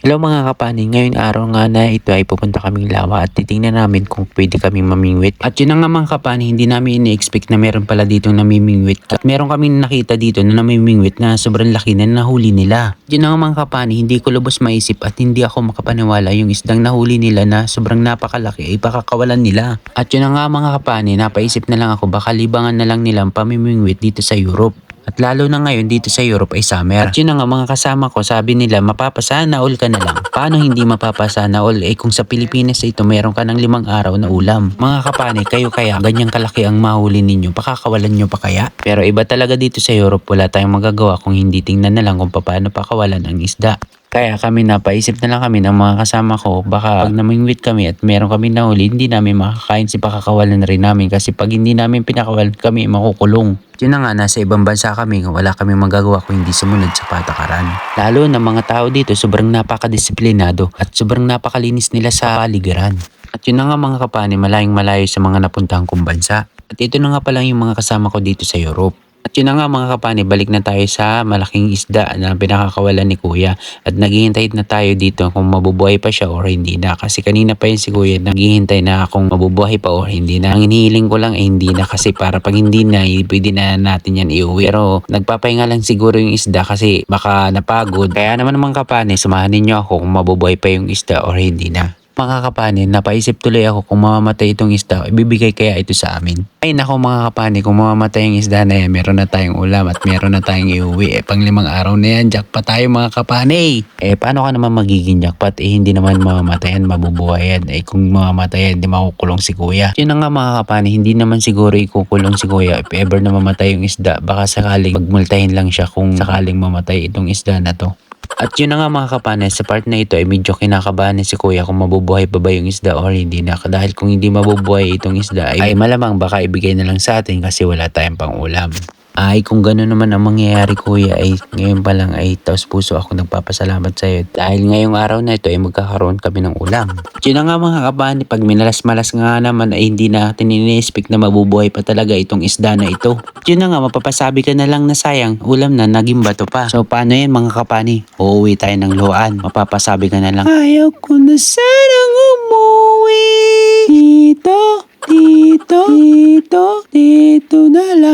Hello mga kapani, ngayong araw nga na ito ay pupunta kaming lawa at titingnan namin kung pwede kaming mamingwit. At yun nga mga kapani, hindi namin ini-expect na meron pala dito namimingwit. At meron kaming nakita dito na namimingwit na sobrang laki na nahuli nila. Yun na nga mga kapani, hindi ko lubos maisip at hindi ako makapaniwala yung isdang nahuli nila na sobrang napakalaki ay pakakawalan nila. At yun nga mga kapani, napaisip na lang ako baka libangan na lang nilang pamimingwit dito sa Europe. At lalo na ngayon dito sa Europe ay summer. At yun na nga mga kasama ko, sabi nila mapapasana all ka na lang. Paano hindi mapapasana all? Eh kung sa Pilipinas ito meron ka ng limang araw na ulam. Mga kapani, kayo kaya ganyang kalaki ang mahuli ninyo, pakakawalan nyo pa kaya? Pero iba talaga dito sa Europe, wala tayong magagawa kung hindi tingnan na lang kung paano pakawalan ang isda. Kaya kami napaisip na lang kami ng mga kasama ko baka pag namingwit kami at meron kami nahuli hindi namin makakain si pakakawalan rin namin kasi pag hindi namin pinakawalan kami makukulong. Yun na nga nasa ibang bansa kami wala kami magagawa kung hindi sumunod sa patakaran. Lalo na mga tao dito sobrang napakadisiplinado at sobrang napakalinis nila sa paligiran. At yun na nga mga kapani malayong malayo sa mga napuntahan kong bansa. At ito na nga pala yung mga kasama ko dito sa Europe. At yun na nga mga kapani, balik na tayo sa malaking isda na pinakakawalan ni Kuya. At naghihintay na tayo dito kung mabubuhay pa siya or hindi na. Kasi kanina pa yun si Kuya, naghihintay na kung mabubuhay pa or hindi na. Ang hinihiling ko lang ay hindi na kasi para pag hindi na, eh, pwede na natin yan iuwi. Pero nagpapahinga lang siguro yung isda kasi baka napagod. Kaya naman mga kapani, samahan ninyo ako kung mabubuhay pa yung isda or hindi na. Mga kapanin, napaisip tuloy ako kung mamamatay itong isda, ibibigay kaya ito sa amin. Ay nako mga kapanin, kung mamamatay yung isda na yan, meron na tayong ulam at meron na tayong iuwi. Eh, pang limang araw na yan, jackpot tayo mga kapani. Eh, paano ka naman magiging jackpot? Eh, hindi naman mamamatay yan, mabubuhay yan. Eh, kung mamamatay yan, di makukulong si kuya. Yun nga mga kapani, hindi naman siguro ikukulong si kuya if ever na mamatay yung isda. Baka sakaling magmultahin lang siya kung sakaling mamatay itong isda na to. At yun na nga mga kapanes, sa part na ito ay medyo kinakabahan si kuya kung mabubuhay pa ba yung isda or hindi na. Dahil kung hindi mabubuhay itong isda ay, ay malamang baka ibigay na lang sa atin kasi wala tayong pang ulam. Ay kung gano'n naman ang mangyayari kuya ay ngayon pa lang ay taos puso ako nagpapasalamat sa iyo dahil ngayong araw na ito ay magkakaroon kami ng ulam. Yun nga mga kabani pag minalas-malas nga naman ay hindi natin ini-expect na mabubuhay pa talaga itong isda na ito. Yun nga mapapasabi ka na lang na sayang ulam na naging bato pa. So paano yan mga kapani? Uuwi tayo ng luhaan. Mapapasabi ka na lang ayaw ko na sanang umuwi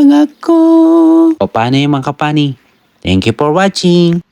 lang ako. O paano yung mga kapani? Thank you for watching.